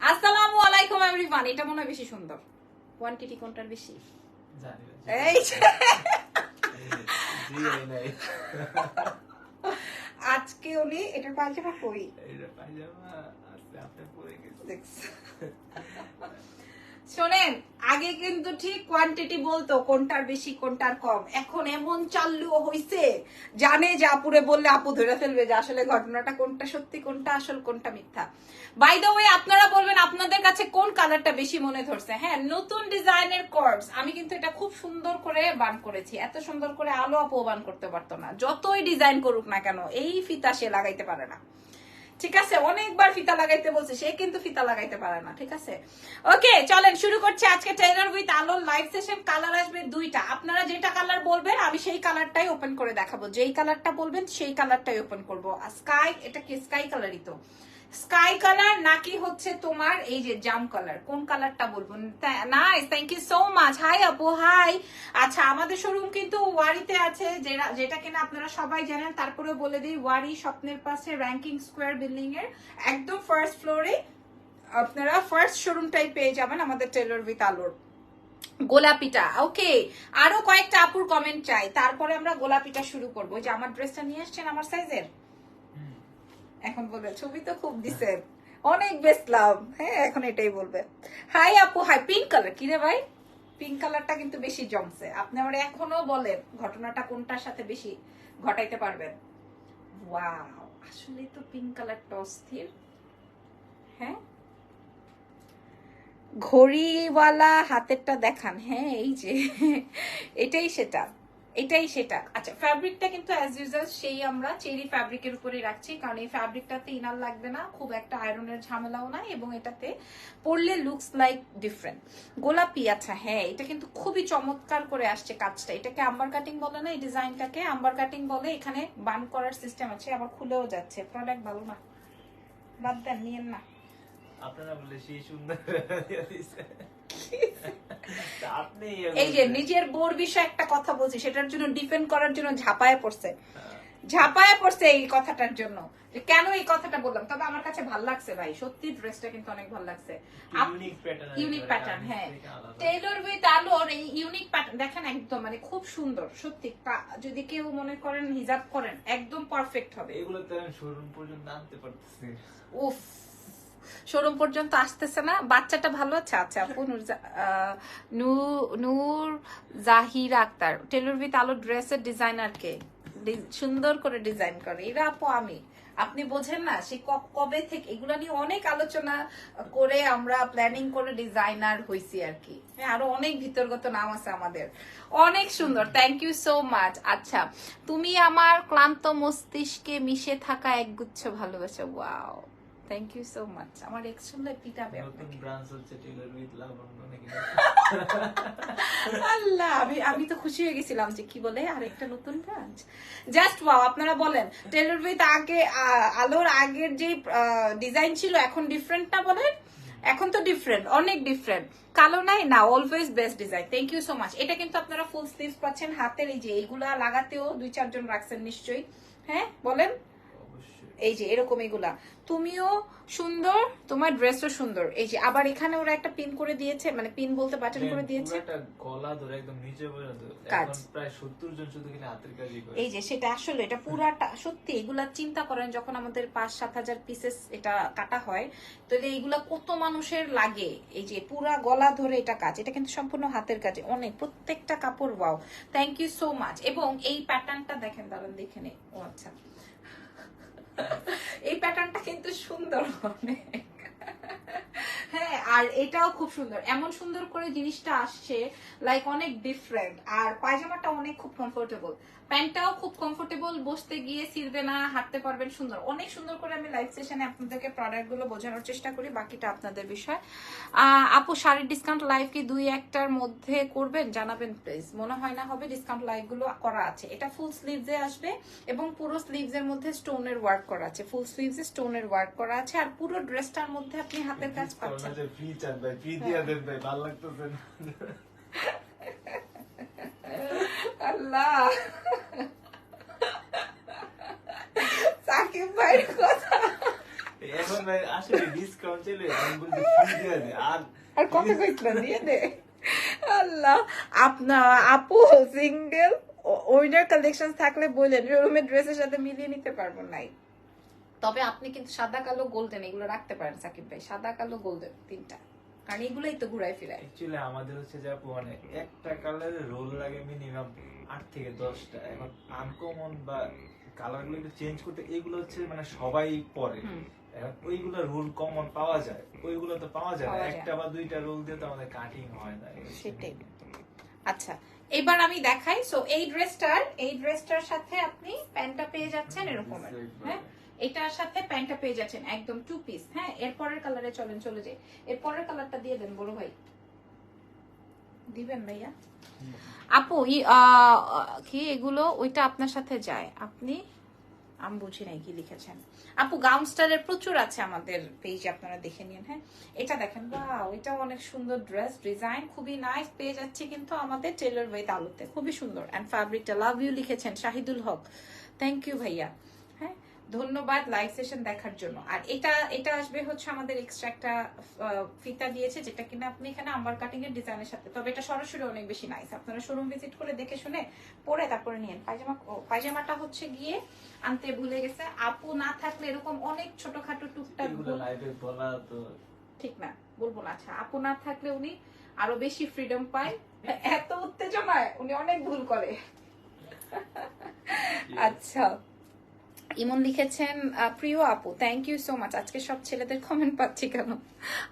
আসসালামু আলাইকুম এভরিওয়ান এটা মনে হয় বেশি সুন্দর। কোয়ান্টিটি কোনটার বেশি? এই। আজকে উনি এটার পায়জামা কই এইটা পায়জামা আছে, আপনি পরে গেছেন। শোনেন, আগে কিন্তু ঠিক কোয়ান্টিটি বলতো কোনটার বেশি, কোনটার কম। এখন এমন চাল্লু হইছে, জানে যে আপুরে বললে আপু ধরে ফেলবে যে আসলে ঘটনাটা কোনটা সত্যি, কোনটা আসল, কোনটা মিথ্যা। বাই দ্য ওয়ে আপনারা বলবেন আপনাদের কাছে কোন কালারটা বেশি মনে ধরছে? হ্যাঁ নতুন ডিজাইনের কর্ডস আমি কিন্তু এটা খুব সুন্দর করে বান করেছি। এত সুন্দর করে আলো আপু বান করতে পারতো না। যতই ডিজাইন করুক না কেন, এই ফিতা সে লাগাইতে পারে না। ঠিক আছে? অনেকবার ফিতা লাগাইতে বলছে, সে কিন্তু ফিতা লাগাইতে পারে না, ঠিক আছে? ওকে চলেন, শুরু করছে আজকে ট্রেলার উইথ আলোর লাইভ সেশন কালার আসবে দুইটা। আপনারা যেটা কালার বলবেন, আমি সেই কালারটাই ওপেন করে দেখাবো। যেই কালারটা বলবেন, সেই কালারটাই ওপেন করব। স্কাই এটা কি স্কাই কালারই তো? স্কাই কালার নাকি হচ্ছে তোমার এই যে জাম কালার? কোন কালারটা বলব? Nice thank you so much hi আপু হাই আচ্ছা আমাদের শোরুম কিন্তু ওয়ারিতে আছে, যেটা- কিনা আপনারা সবাই জানেন তারপরে বলে দিই, ওয়ারি স্বপ্নের পাশে র্যাঙ্কিং স্কোয়ার বিল্ডিং এর একদম ফার্স্ট ফ্লোরে আপনারা ফার্স্ট শোরুমটাই পেয়ে যাবেন আমাদের টেলর উইথ আলোর গোলাপিটা ওকে আরও কয়েকটা আপুর কমেন্ট চাই, তারপরে আমরা গোলাপিটা শুরু করব। যে আমার ড্রেসটা নিয়ে আসছেন আমার সাইজের। এখন বলবে, ছবি তো খুব দিছেন অনেক বেস্ট লাভ হ্যাঁ এখন এটাই বলবে। হাই আপু হাই পিঙ্ক কালার কি রে ভাই? পিঙ্ক কালারটা কিন্তু বেশি জমছে। আপনি আমার এখনও বলেন ঘটনাটা কোনটার সাথে বেশি ঘটাইতে পারবেন। আসলে তো পিঙ্ক কালারটা অস্থির। হ্যাঁ? ঘড়িওয়ালা হাতেরটা দেখান। হ্যাঁ এই যে, এটাই সেটা। এটাই সেটা। আচ্ছা ফ্যাব্রিকটা কিন্তু অ্যাজ ইউজুয়াল সেই আমরা চেরি ফ্যাব্রিকের উপরে রাখছি কারণ এই ফ্যাব্রিকটাতে ইনার লাগবে না খুব একটা আয়রনের ঝামেলাও নাই এবং এটাতে পরলে লুকস লাইক ডিফারেন্ট গোলাপি আচ্ছা হ্যাঁ এটা কিন্তু খুবই চমৎকার করে আসছে কাজটা। এটাকে আম্বার কাটিং বলে না এই ডিজাইনটাকে আম্বার কাটিং বলে এখানে বান করার সিস্টেম আছে আবার খুলেও যাচ্ছে। প্রোডাক্ট ভালো না। বাদ দেন নিয়েন না। আপনারা বলে সেই সুন্দর। এই যে নিজের বোর বিষয়ে একটা কথা বলছি সেটার জন্য ডিপেন্ড করার জন্য ঝাপায় পড়ছে। ঝাপায় পড়ছে এই কথাটার জন্য। যে কেন এই কথাটা বললাম? তবে আমার কাছে ভালো লাগছে ভাই। সত্যি ড্রেসটা কিন্তু অনেক ভালো লাগছে। ইউনিক প্যাটার্ন হ্যাঁ। টেইলর উইথ আলোর এই ইউনিক প্যাটার্ন দেখেন একদম মানে খুব সুন্দর সত্যি। যদি কেউ মনে করেন হিজাব করেন একদম পারফেক্ট হবে। এগুলো তো শোরুম পর্যন্ত আনতে পারতেছি। উফ। শোরুম পর্যন্ত আসতেছে না। বাচ্চাটা ভালো আছে? আচ্ছা আপু, নূর নূর জাহির আক্তার। টেলর উইথ আলো ড্রেসের ডিজাইনার কে? ডি- সুন্দর করে ডিজাইন করে। এরা আপু আমি। আপনি বোঝেন না, সে কবে থেকে এগুলা নিয়ে অনেক আলোচনা করে আমরা প্ল্যানিং করে ডিজাইনার হয়েছি আর কি। হ্যাঁ আরও অনেক ভিতরগত নাম আছে আমাদের। অনেক সুন্দর। থ্যাংক ইউ সো মাচ আচ্ছা তুমি আমার ক্লান্ত মস্তিষ্কে মিশে থাকা একগুচ্ছ ভালোবাসা। Wow thank you so much আমার এক্স শুনলে পিটাবে নতুন। ব্রাঞ্চ হচ্ছে টেলর উইথ লাবণ্য নাকি? আল্লাহ আমি আমি তো খুশি হয়ে গেছিলাম যে কি বলে আরেকটা নতুন ব্রাঞ্চ জাস্ট ওয়াও আপনারা বলেন টেলর উইথ আগে আলোর আগের যে ডিজাইন ছিল এখন ডিফারেন্ট না বলেন? এখন তো ডিফারেন্ট অনেক ডিফারেন্ট কালো নাই না always best design thank you so much এটা কিন্তু আপনারা ফুল স্লিভস পাচ্ছেন হাতের এই যে এইগুলা লাগাতেও দুই চারজন রাখছেন নিশ্চয়ই। হ্যাঁ বলেন? এই যে এরকম এগুলা। তুমিও সুন্দর তোমার ড্রেসও সুন্দর। এই যে আবার এখানে ওরা একটা পিন করে দিয়েছে মানে পিন বলতে বাটন করে দিয়েছে। গলা ধরে একদম নিচে কাজ। প্রায় সত্তর জন শুধু কিনা হাতের কাজই করে। এই যে সেটা আসলে এটা পুরাটা সত্যি এগুলা চিন্তা করেন যখন আমাদের পাঁচ সাত হাজার পিসেস এটা কাটা হয় তো এই যে এইগুলা কত মানুষের লাগে? এই যে পুরা গলা ধরে এটা কাজ। এটা কিন্তু সম্পূর্ণ হাতের কাজে অনেক প্রত্যেকটা কাপড় wow thank you so much এবং এই প্যাটার্নটা দেখেন দাঁড়ান দেখে নে। ও আচ্ছা। এই প্যাটার্নটা কিন্তু সুন্দর হ্যাঁ আর এটাও খুব সুন্দর। এমন সুন্দর করে জিনিসটা আসছে লাইক অনেক ডিফারেন্ট আর পায়জামাটা অনেক খুব কমফোর্টেবল প্যান্টটাও খুব কমফোর্টেবল বসতে গিয়ে ছিঁড়বে না হাঁটতে পারবেন সুন্দর। অনেক সুন্দর করে আমি লাইভ সেশনে আপনাদেরকে প্রোডাক্টগুলো বোঝানোর চেষ্টা করি বাকিটা আপনাদের বিষয়। আহ, আপু শাড়ির ডিসকাউন্ট লাইভ কি দুই একটার মধ্যে করবেন? জানাবেন প্লিজ মনে হয় না হবে ডিসকাউন্ট লাইভগুলো করা আছে। এটা ফুল স্লিভসে আসবে এবং পুরো স্লিভস এর মধ্যে স্টোনের ওয়ার্ক করা আছে। ফুল স্লিভসে স্টোনের ওয়ার্ক করা আছে। আর পুরো ড্রেসটার মধ্যে আপনি হাতের কাজ পাচ্ছেন। চান ভাই দিয়ে দেন ভাই ভালো লাগতেছে না। আল্লাহ। সাকিব ভাইয়ের কথা। এখন ভাই আসলে ডিসকাউন্ট চলে আর আর কত কইছিল দিয়ে দে। আল্লাহ আপনার আপু সিঙ্গেল ওইটার কালেকশন থাকলে বললেন রুমের ড্রেসের সাথে মিলিয়ে নিতে পারব নাই। তবে আপনি কিন্তু সাদা কালো গোল্ডেন এগুলো রাখতে পারেন সাকিব ভাই। সাদা কালো গোল্ডেন তিনটা। কারণ এগুলোই তো ঘুরাই ফিরাই অ্যাকচুয়ালি আমাদের হচ্ছে যে মানে একটা কালার রোল লাগে মিনিমাম আট থেকে দশটা। এখন আনকমন বা কালারগুলো একটু চেঞ্জ করতে এগুলো হচ্ছে মানে সবাই পরে। এখন ওইগুলো রোল কমন পাওয়া যায়। ওইগুলো তো পাওয়া যায় না। একটা বা দুইটা রোল দিয়ে তো আমাদের কাটিং হয় না। সেটাই। আচ্ছা এবার আমি দেখাই। সো এই ড্রেসটার এই ড্রেসটার সাথে আপনি প্যান্টটা পেয়ে যাচ্ছেন এরকম। হ্যাঁ? এটার সাথে প্যান্টটা পেয়ে যাচ্ছেন একদম টু পিস হ্যাঁ এরপরের কালারে চলেন, চলে যাই। এরপরের কালারটা দিয়ে দেন, বড় ভাই। দিবেন ভাইয়া? আপু কি এগুলো? ওইটা আপনার সাথে যায়। আপনি, আমি বুঝি নাই কি লিখেছেন। আপু গাউন স্টাইলের প্রচুর আছে আমাদের পেজে আপনারা দেখে নিন হ্যাঁ। এটা দেখেন বা ওইটাও অনেক সুন্দর ড্রেস ডিজাইন খুবই নাইস পেয়ে যাচ্ছে কিন্তু আমাদের টেলর ওয়েত আলুতে। খুবই সুন্দর। অ্যান্ড ফ্যাব্রিকটা লাভ ইউ লিখেছেন, শাহিদুল হক। থ্যাংক ইউ ভাইয়া। ধন্যবাদ লাইভ সেশন দেখার জন্য। আর এটা এটা আসবে হচ্ছে আমাদের এক্সট্রা একটা ফিতা দিয়েছে যেটা কিনা আপনি এখানে আম্বার কাটিং এর ডিজাইনের সাথে তবে এটা সরাসরি অনেক বেশি নাইস আপনারা শোরুম ভিজিট করে দেখে শুনে পরে তারপরে নিয়েন পায়জামা পায়জামাটা হচ্ছে গিয়ে আনতে ভুলে গেছে। আপু না থাকলে এরকম অনেক ছোটখাটো টুকটাক ঠিক না বলব না। আচ্ছা আপু না থাকলে উনি আরও বেশি ফ্রিডম পায়। এত উত্তেজনায় উনি অনেক ভুল করে। আচ্ছা। ইমন লিখেছেন প্রিয় আপু থ্যাংক ইউ সো মাচ আজকে সব ছেলেদের কমেন্ট পাচ্ছি কেন?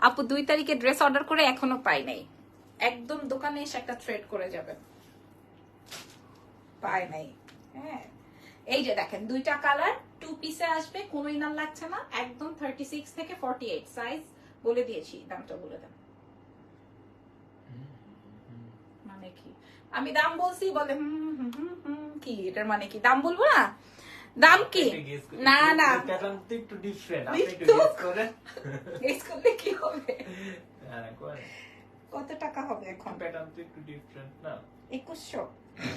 আপু, দুই তারিখে ড্রেস অর্ডার করে এখনও পাই নাই। একদম দোকানে এসে একটা থ্রেড করে যাবে। পাই নাই। হ্যাঁ। এই যে দেখেন, দুইটা কালার টু পিসে আসবে, কোনো ইনার লাগছে না। একদম থার্টি সিক্স থেকে ফর্টি এইট সাইজ বলে দিয়েছি, দামটা বলে দেন। মানে কি? আমি দাম বলছি, বলে হুম হুম হুম, কি? এটার মানে কি? দাম বলব না? দাম কি? না না। একটু ডিফারেন্ট আপনি একটু গেস করেন গেস করলে কি হবে? হ্যাঁ কত টাকা হবে এখন? প্যাটার্ন তো একটু ডিফারেন্ট না? একুশশো।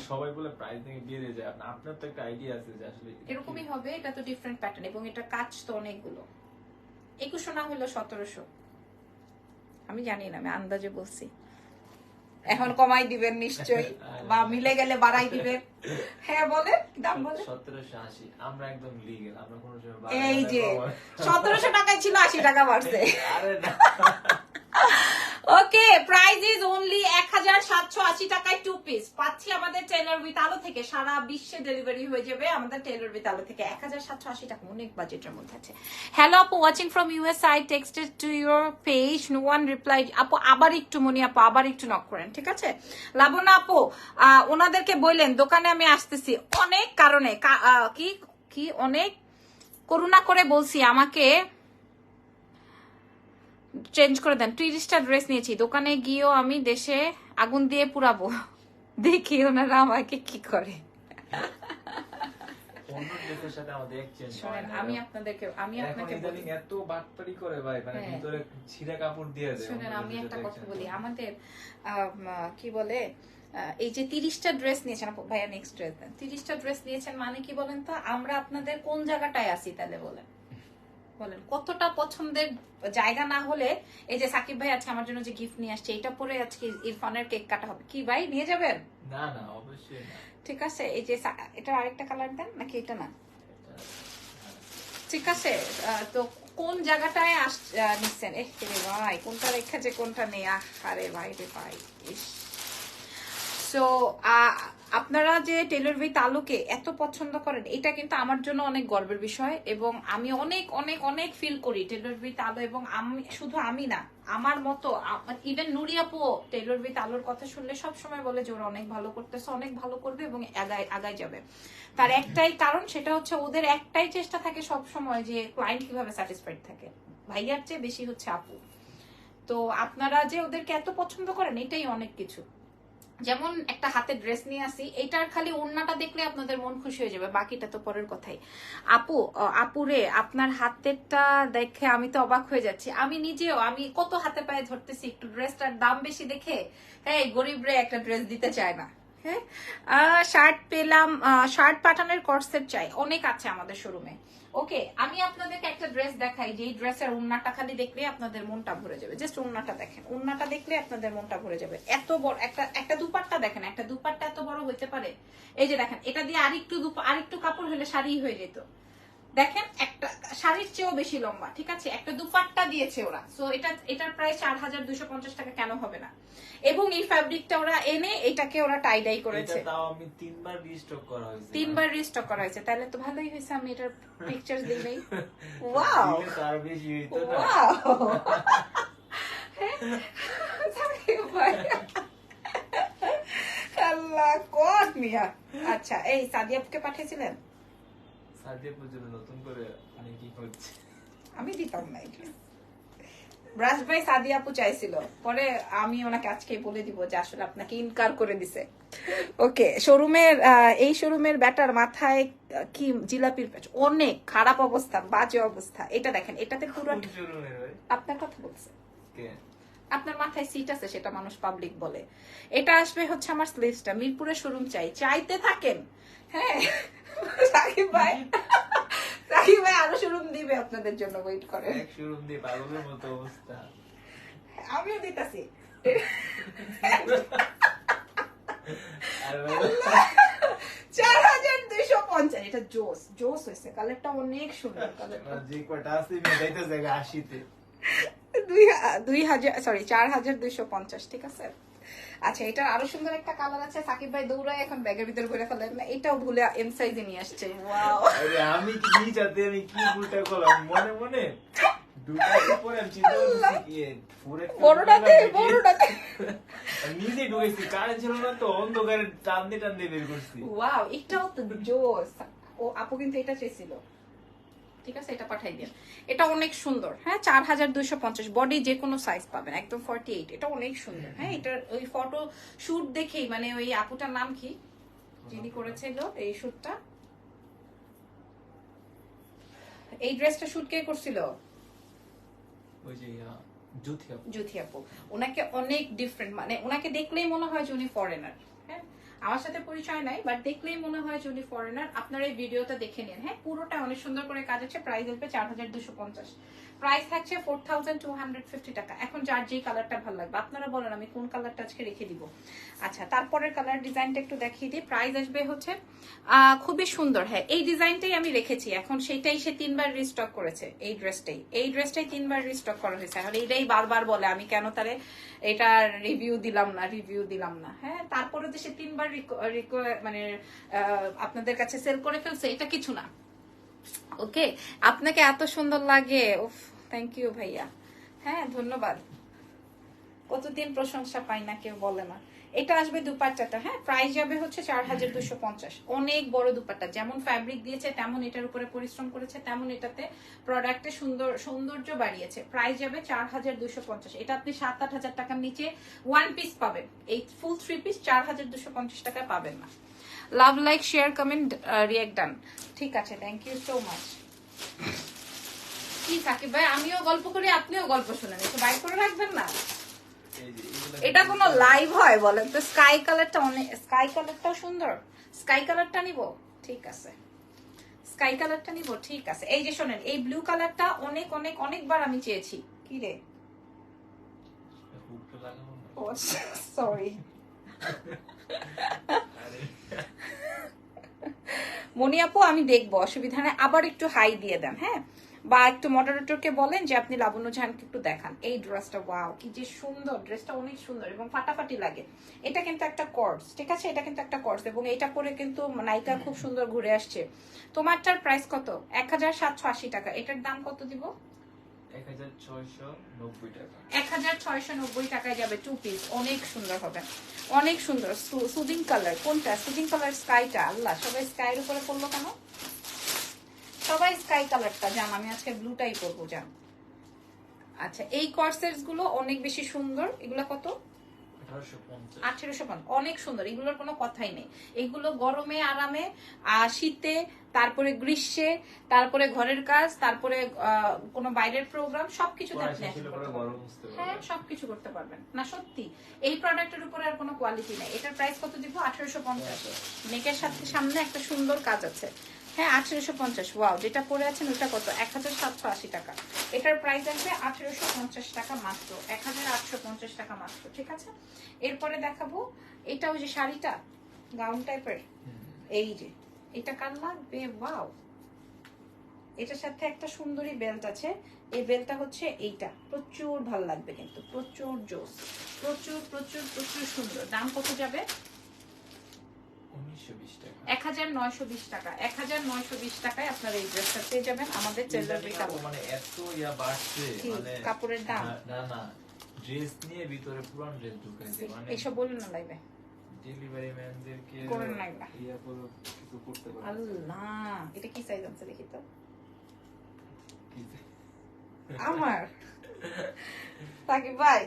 সবাই বলে প্রাইস থেকে বেড়ে যায়। আপনি আপনার তো একটা আইডিয়া আছে যে আসলে এরকমই হবে এটা তো ডিফারেন্ট প্যাটার্ন এবং এটা কাজ তো অনেকগুলো। একুশশো না হলো সতেরোশো। আমি জানি না আমি আন্দাজে বলছি। এখন কমাই দিবেন নিশ্চয়ই। বা মিলে গেলে বাড়াই দিবেন। হ্যাঁ বলে দাম বলে সতেরোশো আশি। আমরা একদম লিগেল আমরা কোনো এই যে সতেরোশো টাকায় ছিল আশি টাকা বাড়ছে। আরে না। ওকে প্রাইস ইজ অনলি এক হাজার সাতশো আশি টাকায় টু পিস পাচ্ছি আমাদের টেলর উইথ আলো থেকে। সারা বিশ্বে ডেলিভারি হয়ে যাবে আমাদের টেলর উইথ আলো থেকে। এক হাজার সাতশো আশি টাকা, অনেক বাজেটের মধ্যে আছে। হ্যালো আপু watching from US I texted to your page no one reply আপু, আবার একটু মনি আপু, আবার একটু নক করেন, ঠিক আছে? লাবণ্য আপু ওনাদেরকে বললেন, দোকানে আমি আসতেছি। অনেক কারণে কি কি, অনেক? করুণা করে বলছি, আমাকে চেঞ্জ করে দেন। তিরিশটা ড্রেস নিয়েছি। দোকানে গিয়েও আমি দেশে আগুন দিয়ে পুরাবো দেখি ওনারা আমাকে কি করে। এক্সচেঞ্জ হয়। শোনেন আমি আপনাদেরকে আমি আপনাকে এত বাটপারি করে ভাই মানে। ভিতরে ছিঁড়া কাপড় দিয়ে দেয় আমি একটা কথা বলি। আমাদের কি বলে এই যে তিরিশটা ড্রেস নিয়েছেন ভাইয়া নেক্সট ড্রেস তিরিশটা ড্রেস নিয়েছেন মানে কি বলেন তো? আমরা আপনাদের কোন জায়গাটায় আছি তাহলে বলেন? বলেন কতটা পছন্দের জায়গা না হলে এই যে সাকিব ভাই আজকে আমার জন্য যে গিফট নিয়ে আসছে এটা পরে আজকে ইরফানের কেক কাটা হবে। কি ভাই নিয়ে যাবেন? না না অবশ্যই ঠিক আছে এই যে এটা আরেকটা কালার দেন নাকি এটা না? ঠিক আছে তো কোন জায়গাটায় আস নিচ্ছেন? এ রে ভাই কোনটা রেখা যে কোনটা নেই? আহ, আরে ভাই রে ভাই ইস। সো আপনারা যে টেলর উইথ আলোকে এত পছন্দ করেন, এটা কিন্তু আমার জন্য অনেক গর্বের বিষয় এবং আমি অনেক অনেক অনেক ফিল করি টেলর উইথ আলো এবং আমি, শুধু আমি না, আমার মতো ইভেন নুরিয়াপু টেলর উইথ আলোর কথা শুনলে সব সময় বলে যে ওরা অনেক ভালো করতেছে, অনেক ভালো করবে এবং আগায় আগায় যাবে। তার একটাই কারণ সেটা হচ্ছে ওদের একটাই চেষ্টা থাকে সব সময় যে ক্লায়েন্ট কীভাবে স্যাটিসফাইড থাকে। ভাইয়ার চেয়ে বেশি হচ্ছে আপু। তো আপনারা যে ওদেরকে এত পছন্দ করেন, এটাই অনেক কিছু। যেমন একটা হাতে ড্রেস নিয়ে আসি এটার খালি ওড়নাটা দেখলে আপনাদের মন খুশি হয়ে যাবে, বাকিটা তো পরের কথাই। আপু আপুরে আপনার হাতেরটা দেখে আমি তো অবাক হয়ে যাচ্ছি। আমি নিজেও, আমি কত হাতে পায়ে ধরতেছি, একটু ড্রেসটার দাম বেশি দেখে? হ্যাঁ গরিব রে, একটা ড্রেস দিতে চায় না। হ্যাঁ? শার্ট পেলাম শার্ট পাঠানোর কর্সেট চাই। অনেক আছে আমাদের শোরুমে ওকে আমি আপনাদেরকে একটা ড্রেস দেখাই যে ড্রেসের উন্নাটা খালি দেখলে আপনাদের মনটা ভরে যাবে। জাস্ট উন্নাটা দেখেন। উন্নাটা দেখলে আপনাদের মনটা ভরে যাবে। এত বড়, একটা একটা দুপাট্টা দেখেন। একটা দুপাট্টা এত বড় হইতে পারে? এই যে দেখেন, এটা দিয়ে আরেকটু দুপা, আরেকটু কাপড় হলে শাড়ি হয়ে যেত। দেখেন একটা শাড়ির চেয়েও বেশি লম্বা ঠিক আছে? একটা দুপাট্টা দিয়েছে ওরা। সো এটা এটার প্রায় চার হাজার দুশো পঞ্চাশ টাকা কেন হবে না? এবং এই ফ্যাব্রিকটা ওরা এনে এটাকে ওরা টাইডাই করেছে। তিনবার রিস্টক করা হয়েছে। তিনবার রিস্টক করা হয়েছে। তাহলে তো ভালোই হয়েছে আমি এটার পিকচার দিই নাই। ওয়াও ওয়াও আল্লাহ মিয়া? আচ্ছা এই সাদিয়াপকে পাঠিয়েছিলেন? সাদিয়া পর্যন্ত নতুন করে মানে কি করছে? আমি দিতাম না ব্রাশ ভাই সাদিয়া আপু চাইছিল। পরে আমি ওনাকে আজকে বলে দিব যে আসলে আপনাকে ইনকার করে দিছে। ওকে শোরুমের এই শোরুমের ব্যাটার মাথায় কি জিলাপির প্যাচ অনেক খারাপ অবস্থা বাজে অবস্থা। এটা দেখেন এটাতে পুরো? আপনার কথা বলছে। আপনার মাথায় সিট আছে সেটা মানুষ পাবলিক বলে। এটা আসবে হচ্ছে আমার স্লিভসটা মিরপুরের শোরুম চাই। চাইতে থাকেন। হ্যাঁ সাকিব ভাই? সাকিব ভাই আরও শোরুম দিবে আপনাদের জন্য ওয়েট করে এক শোরুম দিয়ে পাগলের মতো অবস্থা। আমিও দিতেছি। চার হাজার দুইশো পঞ্চাশ এটা জোস জোস হয়েছে। কালারটা অনেক সুন্দর কালারটা। যে কটা আছে মেটাইতে জায়গা আশিতে। দুই দুই হাজার সরি চার হাজার দুইশো পঞ্চাশ ঠিক আছে? আচ্ছা এটার আরও সুন্দর একটা কালার আছে। সাকিব ভাই দৌড়ায় এখন ব্যাগের ভিতরে করে ফেলেন। না এটাও ভুলে এম সাইজে নিয়ে আসছে। ওয়াও আরে আমি কি চাতে আমি কি উল্টা করলাম? মনে মনে? অন্ধকারে টান দিয়ে টান দিয়ে বের করছি। ওয়াও এটাও তো জোস। ও আপু কিন্তু এটা চেয়েছিল। ঠিক আছে এটা পাঠাই দিন। এটা অনেক সুন্দর হ্যাঁ চার হাজার দুইশো পঞ্চাশ বডি যে কোনো সাইজ পাবেন একদম ফর্টি এইট এটা অনেক সুন্দর হ্যাঁ এটার ওই ফটো শুট দেখেই মানে ওই আপুটার নাম কি? যিনি করেছিল এই শুটটা এই ড্রেসটা শুট কে করছিল? ওই যে আপু। জ্যোতি আপু। ওনাকে অনেক ডিফারেন্ট মানে ওনাকে দেখলেই মনে হয় যে উনি ফরেনার আমার সাথে পরিচয় নাই বাট দেখলেই মনে হয় যে উনি ফরেনার আপনারা এই ভিডিওটা দেখে নিন। হ্যাঁ পুরোটা অনেক সুন্দর করে কাজ আছে প্রাইস হেল্পে চার হাজার দুশো পঞ্চাশ। প্রাইস থাকছে ফোর টাকা। এখন যার যেই কালারটা ভালো লাগবে। আপনারা বলেন, আমি কোন কালারটা আজকে রেখে দিব? আচ্ছা তারপরের কালার ডিজাইনটা একটু দেখিয়ে দিই। প্রাইস আসবে হচ্ছে খুবই সুন্দর। হ্যাঁ এই ডিজাইনটাই আমি রেখেছি। এখন সেটাই সে তিনবার রিস্টক করেছে, এই ড্রেসটাই এই ড্রেসটাই তিনবার রিস্টক করা হয়েছে। এখন এইটাই বারবার বলে, আমি কেন তারে এটা রিভিউ দিলাম না রিভিউ দিলাম না? হ্যাঁ তারপরে যে সে তিনবার মানে আপনাদের কাছে সেল করে ফেলছে, এটা কিছু না। ওকে? আপনাকে এত সুন্দর লাগে, উফ। থ্যাংক ইউ ভাইয়া। হ্যাঁ ধন্যবাদ। কতদিন প্রশংসা পাই না, কেউ বলে না। এটা আসবে দুপাট্টাটা হ্যাঁ? প্রাইস যাবে হচ্ছে চার হাজার দুশো পঞ্চাশ। অনেক বড় দুপাট্টা। যেমন ফ্যাব্রিক দিয়েছে, তেমন এটার উপরে পরিশ্রম করেছে, তেমন এটাতে প্রোডাক্টে সুন্দর, সৌন্দর্য বাড়িয়েছে। প্রাইস যাবে চার হাজার দুশো পঞ্চাশ। এটা আপনি সাত আট হাজার টাকার নিচে ওয়ান পিস পাবেন। এই ফুল থ্রি পিস চার হাজার দুশো পঞ্চাশ টাকায় পাবেন না। Love like share comment react done ঠিক আছে থ্যাংক ইউ সো মাচ কি সাকিব ভাই আমিও গল্প করি আপনিও গল্প শুনেন একটু বাইক করে রাখবেন না? এটা কোনো লাইভ হয় বলেন তো? স্কাই কালারটা অনেক স্কাই কালারটাও সুন্দর। স্কাই কালারটা নিব? ঠিক আছে। স্কাই কালারটা নিব? ঠিক আছে। এই যে শোনেন এই ব্লু কালারটা অনেক অনেক অনেকবার আমি চেয়েছি। কি রে? সরি মনি আপু আমি দেখব অসুবিধা নেই। আবার একটু হাই দিয়ে দেন হ্যাঁ? বা একটু মডারেটরকে বলেন যে আপনি লাবণ্য জাহানকে একটু দেখান। এই ড্রেসটা ওয়াও কি যে সুন্দর ড্রেসটা অনেক সুন্দর এবং ফাটাফাটি লাগে। এটা কিন্তু একটা কর্স ঠিক আছে? এটা কিন্তু একটা কর্স এবং এটা পরে কিন্তু নায়িকা খুব সুন্দর ঘুরে আসছে। তোমারটার প্রাইস কত? এক হাজার সাতশো আশি টাকা। এটার দাম কত দিব? 1690 টাকা। এক হাজার ছয়শো নব্বই টাকায় যাবে টু পিস অনেক সুন্দর হবে। অনেক সুন্দর। সুদিং কালার কোনটা? সুদিং কালার স্কাইটা আল্লাহ সবাই স্কাইয়ের উপরে পড়ল কেন? সবাই স্কাই কালারটা জান আমি আজকে ব্লুটাই পরবো জান আচ্ছা এই কর্সেটসগুলো অনেক বেশি সুন্দর। এগুলো কত? আঠারোশো পঞ্চাশ। অনেক সুন্দর এগুলোর কোনো কথাই নেই। এগুলো গরমে আরামে শীতে তারপরে গ্রীষ্মে তারপরে ঘরের কাজ তারপরে কোনো বাইরের প্রোগ্রাম সবকিছুতে আপনি। বুঝতে হ্যাঁ সবকিছু করতে পারবেন। না সত্যি এই প্রোডাক্টের উপরে আর কোনো কোয়ালিটি নেই। এটার প্রাইস কত দিব? আঠারোশো পঞ্চাশ। নেকের সাথে সামনে একটা সুন্দর কাজ আছে। হ্যাঁ আঠারোশো পঞ্চাশ। ওয়াও যেটা পরে আছেন ওটা কত? এক হাজার সাতশো আশি টাকা। এটার প্রাইস আসবে আঠারোশো পঞ্চাশ টাকা মাত্র। এক হাজার আটশো পঞ্চাশ টাকা মাত্র ঠিক আছে? এরপরে দেখাবো এটা ওই যে শাড়িটা গাউন টাইপের এই যে এটা কার লাগবে? ওয়াও এটার সাথে একটা সুন্দরী বেল্ট আছে। এই বেল্টটা হচ্ছে এইটা। প্রচুর ভালো লাগবে কিন্তু প্রচুর জোস। প্রচুর প্রচুর প্রচুর সুন্দর। দাম কত যাবে? উনিশশো বিশ এক হাজার নয়শো বিশ টাকা। এক হাজার নয়শো বিশ টাকায় আপনারা এই ড্রেসটা পেয়ে যাবেন। আমাদের মানে এত ইয়া বাড়ছে মানে কাপড়ের দাম? না- না না। ড্রেস নিয়ে ভিতরে পুরান ড্রেস ঢুকাইছে মানে এইসব বলুন না লাইবে ডেলিভারি ম্যানদেরকে করেন না ইয়া করে কিছু করতে পারে। আল্লাহ এটা কি সাইজ আছে দেখি তো? আমার? সাকিব ভাই।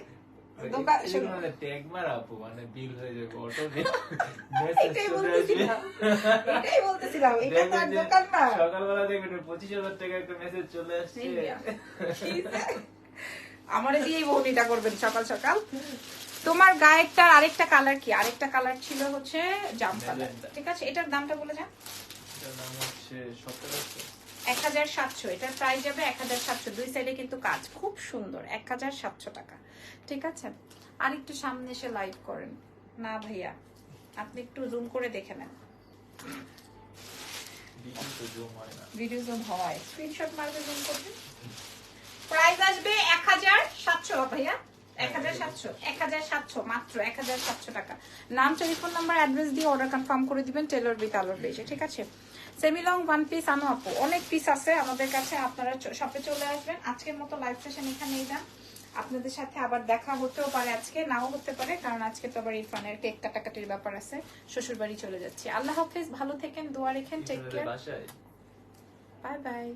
দোকান এই শোনো। ট্যাগ মারা আপু বিল যাবে অটো বিল এটাই বলতেছিলাম এটাই বলতেছিলাম এটা তো আর দোকান না সকালবেলা দেখবেন পঁচিশ হাজার টাকা একটা মেসেজ চলে আসছে। আমারে দিয়েই বৌনিটা করবেন সকাল সকাল। তোমার গায়েরটার আরেকটা কালার কি? আরেকটা কালার ছিল হচ্ছে জাম কালার ঠিক আছে এটার দামটা বলে যান। এটার হচ্ছে সতেরোশো। এক হাজার সাতশো। এটার প্রাইস যাবে এক হাজার সাতশো। দুই সাইডে কিন্তু কাজ। খুব সুন্দর। এক হাজার সাতশো টাকা। ঠিক আছে? আর একটু সামনে এসে লাইভ করেন। না ভাইয়া আপনি একটু জুম করে দেখে নেন। ভিডিও জুম হয় স্ক্রিনশট মারবে জুম করবে প্রাইস আসবে এক হাজার সাতশো ভাইয়া। এক হাজার সাতশো। এক হাজার সাতশো মাত্র এক হাজার সাতশো টাকা। নাম টেলিফোন নাম্বার অ্যাড্রেস দিয়ে অর্ডার কনফার্ম করে দিবেন টেলর উইথ আলোর বেজে ঠিক আছে? সেমি লং ওয়ান পিস আনো আপু। অনেক পিস আছে আমাদের কাছে আপনারা শপে চলে আসবেন। আজকের মতো লাইভ সেশন এখানেই যান আপনাদের সাথে আবার দেখা হতেও পারে আজকে নাও হতে পারে কারণ আজকে তো আবার ইরফানের কেক কাটাকাটির ব্যাপার আছে। শ্বশুর বাড়ি চলে যাচ্ছি। আল্লাহ হাফেজ ভালো থেকেন দোয়া রেখেন টেক কেয়ার বাই বাই